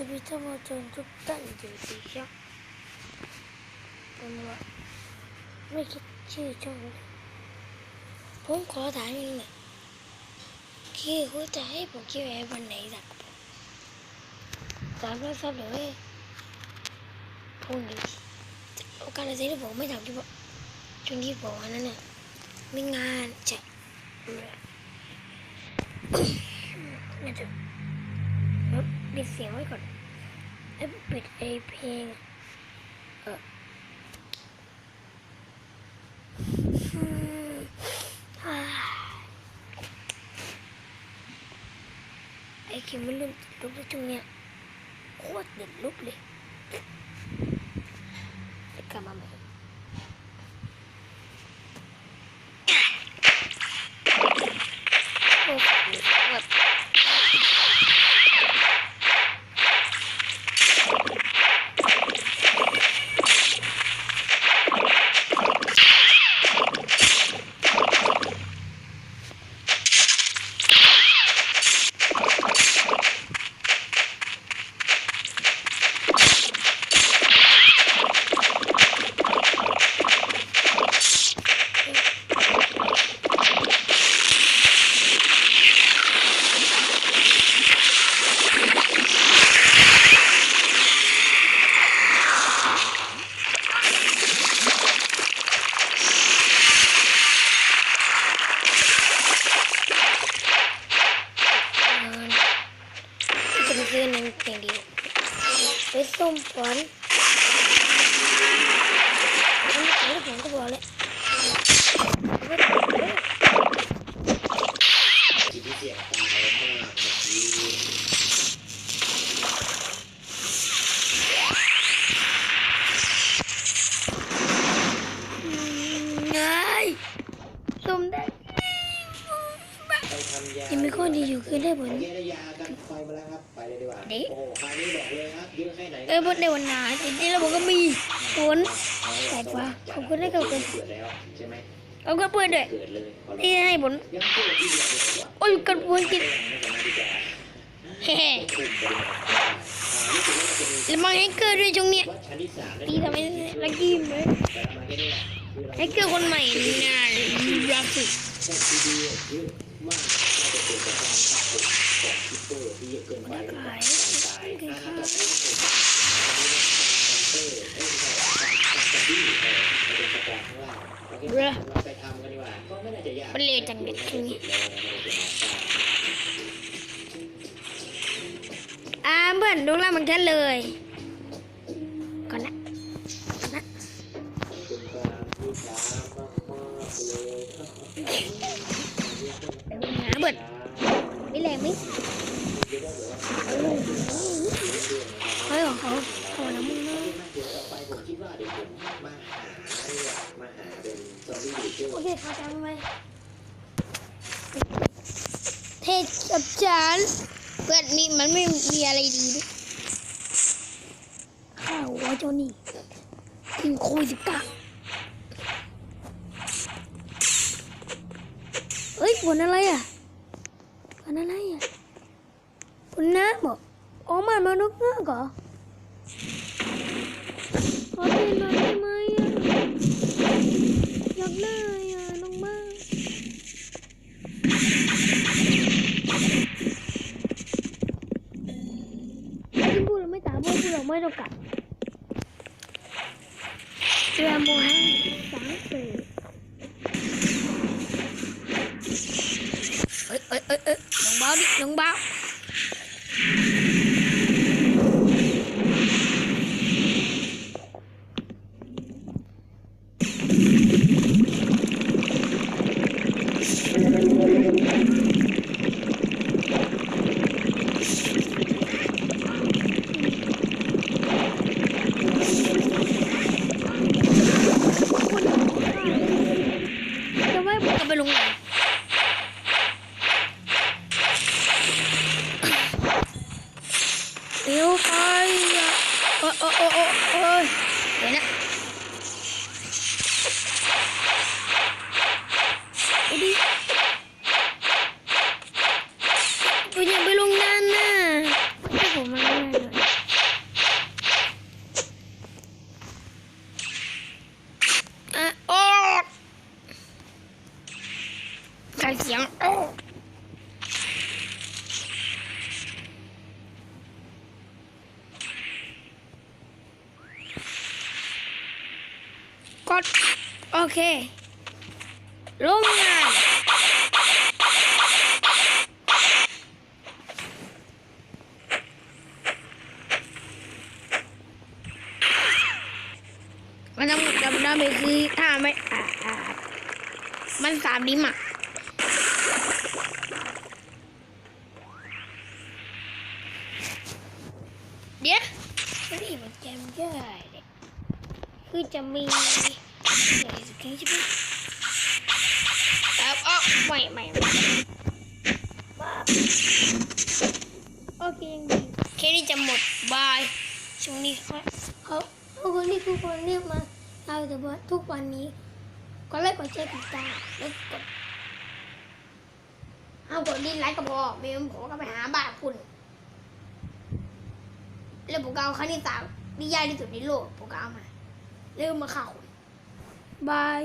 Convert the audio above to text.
สวัสดีท่านผู้ชมทุกท่านอยู่ดีครับผมว่าไม่คิดชื่อช่องเลยผมขอถามนิดหน่อยคือคุณจะให้ผมคิดไว้วันไหนสักสามร้อยซับหรือว่าพรุ่งนี้โอกาสอะไรที่ผมไม่ทำที่บอช่วงที่บอกวันนั้นน่ะมีงาน ปิดไอเพลงเอออืมไอคิมมันลืมติดลุกแล้วช่วงเนี้ยโคตรเด็ดลุกเลยเดี๋ยวกลับมาใหม่โอ้โหแบบ จะไปซื้อหนังอย่างเดียวไปส้ มฝอนทำขายแล้วผมก็บอกเลยจิตที่เสียงตายมากเมื่อกี้ ไงส้มได้ ไปทำ ยายังมีข้อดีอยู่คือได้ผลโอเคได้ยากันไฟมาแล้วครับไปเลยดีกว่าดิโอ้โหคราวนี้บอกเลยครับเยอะแค่ไหนเออพดในวันหนาจริงๆแล้วผมก็มีผลแปลกว่ะขอบคุณได้กับคุณเกิดแล้วใช่ไหมเอาก็เปิดด้วยเกิดเลยขอร้องที่ให้ผลยังเกิดที่เดียวเลยว่ะโอ้ยกันพวนกินไม่สามารถที่จะแฮ่คุมบริหารอ่ารู้สึกว่าจะมีแล้วมาแฮกเกอร์ด้วยช่วงเนี้ยวัดชั้นที่สามตีทำไมลักกี้ไหมแต่มาแค่นี้แหละคือเราแฮกเกอร์คนใหม่น่ารักสุดพวกทีดีเยอะมากน่าจะ เกิดจากการทับผมของคิปเปอร์ที่เยอะเกินไปหรือเปล่าการตายอ่าต่อไปผมอันนี้นะคันเตอร์เอ้ยไม่ใช่การการจับบี้เออมันเป็นสปอร์ตข้างล่างโอเคเราไปทำกันดีกว่าก็ไม่น่าจะยากมันเร็วจังเด็กช่วงนี้แล้วนะไม่ได้เป็นหาตาอ่าเพื่อนดูแลมันแค่เลย ดี๋ยวหาเบิดไม่แรงไหมเฮ้ยของเขาขอน้ำมึงนะเดี๋ยวต่อไปผมคิดว่าเดี๋ยวผมมาหาดีกว่ามาหาเป็นซอมบี้หรือเจ้าโอเคเขาจำไว้เทศกับจานเพื่อนนี่มันไม่มีอะไรดีด้วยข้าวหัวเจ้านี่กินโควิดสิบเก้าเฮ้ยผลอะไรอะ ผลอะไรอะผลน้ำเหรออ๋อมันมนุษย์เงือกเหรอขอเป็นหน่อยไยเอ้ยน้องบ้าดิน้องบ้าจะไม่ผมจะไปลงไหนเดี๋ยวไปอะ โอ้โอ้โอ้โอ้โอ้ยเดี๋ยวนะไปดิคุณอย่าไปลงนานนะให้ผมมาเลย กด โอเคลงงานมันต้องจำได้ไหมคือถ้าไม่อ่าอ่ามันสามดิมอะเดี๋ยวนี่มันจำได้เลย คือจะมีอะไรสักอย่างใช่ไหมเอาเอาไม่ไม่ไม่โอเคยังดีแค่นี้จะหมดบายช่วงนี้เขาเขาทุกคนที่ทุกคนเรียกมาเราแต่ว่าทุกวันนี้ก็ไลค์กดแชร์ติดตามแล้วกดเอากดดีไลค์ก็พอไม่งั้นผมก็ไปหาบ้านคุณแล้วผมก็เอาคณิตศาสตร์ที่ยากที่สุดในโลกผมก็เอามา เริ่มมาฆ่าคุณบาย